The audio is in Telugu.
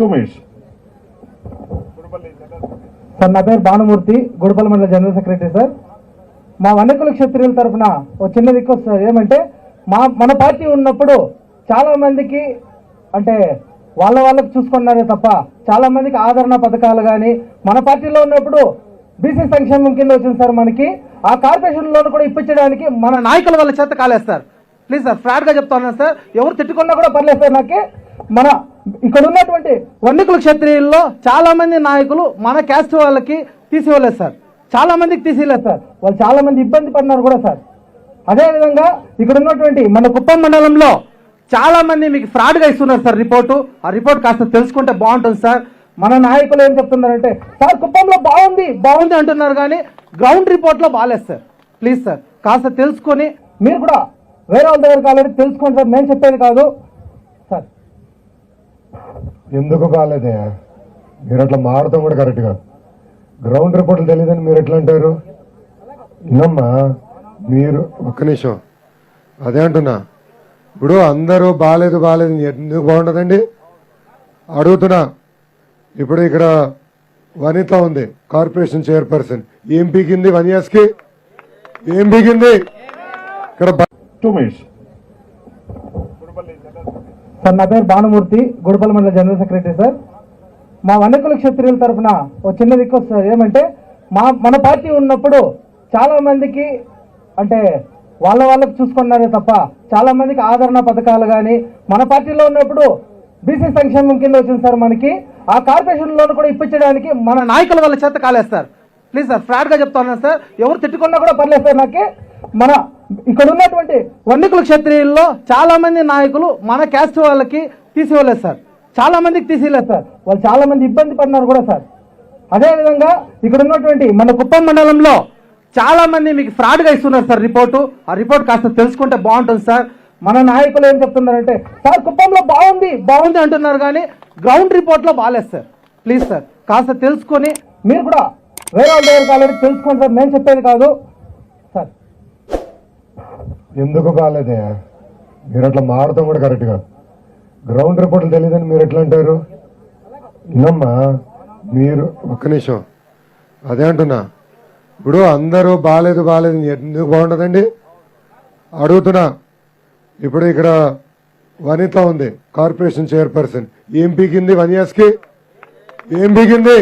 టూ మినిట్స్ సార్ నా పేరు భానుమూర్తి గుడిపల్లి మండల జనరల్ సెక్రటరీ సార్ మా వన్యకుల క్షత్రియుల తరఫున ఒక చిన్న రిక్వెస్ట్ సార్ ఏమంటే మా మన పార్టీ ఉన్నప్పుడు చాలా మందికి అంటే వాళ్ళ వాళ్ళకి చూసుకున్నారే తప్ప చాలా మందికి ఆదరణ పథకాలు కానీ మన పార్టీలో ఉన్నప్పుడు బీసీ సంక్షేమం కింద వచ్చింది సార్ మనకి. ఆ కార్పొరేషన్ లోన్ కూడా ఇప్పించడానికి మన నాయకుల వాళ్ళ చేత కాలేస్తారు ప్లీజ్ సార్ ఫ్రాడ్గా చెప్తాను సార్ ఎవరు తిట్టుకున్నా కూడా పర్లేదు సార్ నాకు. మన ఇక్కడ ఉన్నటువంటి వర్ణికుల క్షత్రియుల్లో చాలా మంది నాయకులు మన క్యాస్ట్ వాళ్ళకి తీసివ్వలేదు సార్. చాలా మందికి తీసివ్వలేదు సార్. వాళ్ళు చాలా మంది ఇబ్బంది పడినారు కూడా సార్. అదేవిధంగా ఇక్కడ ఉన్నటువంటి మన కుప్పం మండలంలో చాలా మంది మీకు ఫ్రాడ్గా ఇస్తున్నారు సార్ రిపోర్టు. ఆ రిపోర్ట్ కాస్త తెలుసుకుంటే బాగుంటుంది సార్. మన నాయకులు ఏం చెప్తున్నారంటే సార్ కుప్పంలో బాగుంది బాగుంది అంటున్నారు కానీ గ్రౌండ్ రిపోర్ట్లో బాగాలేదు సార్. ప్లీజ్ సార్ కాస్త తెలుసుకొని మీరు కూడా వేరే వాళ్ళ దగ్గర కాలేదు తెలుసుకోండి సార్. నేను చెప్పేది కాదు. ఎందుకు కాలేదే మీరు అట్లా మాడతాం కూడా కరెక్ట్గా గ్రౌండ్ రిపోర్ట్లు తెలియదని మీరు ఎట్లా అంటారు? ఇన్నమ్మా మీరు ఒక్క నిమిషం. అదే అంటున్నా. ఇప్పుడు అందరూ బాగాలేదు బాగాలేదు ఎందుకు బాగుంటుందండి? అడుగుతున్నా. ఇప్పుడు ఇక్కడ వనిత ఉంది కార్పొరేషన్ చైర్పర్సన్ ఏం పీకింది వన్ ఇయర్స్కి ఏం పీకింది? ఇక్కడ టూ మినిట్స్ సార్ నా పేరు భానుమూర్తి గుడిపల్లి మండల జనరల్ సెక్రటరీ సార్. మా వనకుల క్షత్రియుల తరఫున ఒక చిన్న రిక్వెస్ట్ సార్ ఏమంటే మా మన పార్టీ ఉన్నప్పుడు చాలా మందికి అంటే వాళ్ళ వాళ్ళకి చూసుకున్నారే తప్ప చాలా మందికి ఆదరణ పథకాలు కానీ మన పార్టీలో ఉన్నప్పుడు బీసీ సంక్షేమం కింద వచ్చింది సార్ మనకి. ఆ కార్పొరేషన్ లోన్ కూడా ఇప్పించడానికి మన నాయకుల వాళ్ళ చేత సార్. ప్లీజ్ సార్ ఫ్లాట్గా చెప్తాను సార్. ఎవరు తిట్టుకున్నా కూడా పర్లేదు సార్ నాకే. మన ఇక్కడ ఉన్నటువంటి వన్నికుల క్షత్రియుల్లో చాలా మంది నాయకులు మన క్యాస్ట్ వాళ్ళకి తీసివ్వలేదు సార్. చాలా మందికి తీసిలేదు సార్. వాళ్ళు చాలా మంది ఇబ్బంది పడినారు కూడా సార్. అదేవిధంగా ఇక్కడ ఉన్నటువంటి మన కుప్పం మండలంలో చాలా మంది మీకు ఫ్రాడ్గా ఇస్తున్నారు సార్ రిపోర్టు. ఆ రిపోర్ట్ కాస్త తెలుసుకుంటే బాగుంటుంది సార్. మన నాయకులు ఏం చెప్తున్నారంటే సార్ కుప్పంలో బాగుంది బాగుంది అంటున్నారు కానీ గ్రౌండ్ రిపోర్ట్లో బాగాలేదు సార్. ప్లీజ్ సార్ కాస్త తెలుసుకొని మీరు కూడా వేరే వాళ్ళ దగ్గర కాలేదు తెలుసుకోండి సార్. నేను చెప్పేది కాదు. సార్ ఎందుకు కాలేదయ్యా మీరు అట్లా మారడం కూడా కరెక్ట్గా గ్రౌండ్ రిపోర్ట్లు తెలియదని మీరు ఎట్లా అంటారు? ఇన్నమ్మా మీరు ఒక్క నిమిషం. అదే అంటున్నా. ఇప్పుడు అందరూ బాగాలేదు బాగాలేదు ఎందుకు బాగుంటుందండి? అడుగుతున్నా. ఇప్పుడు ఇక్కడ వనిత ఉంది కార్పొరేషన్ చైర్పర్సన్ ఏం పీకింది వన్ ఇయర్స్కి ఏం పీకింది?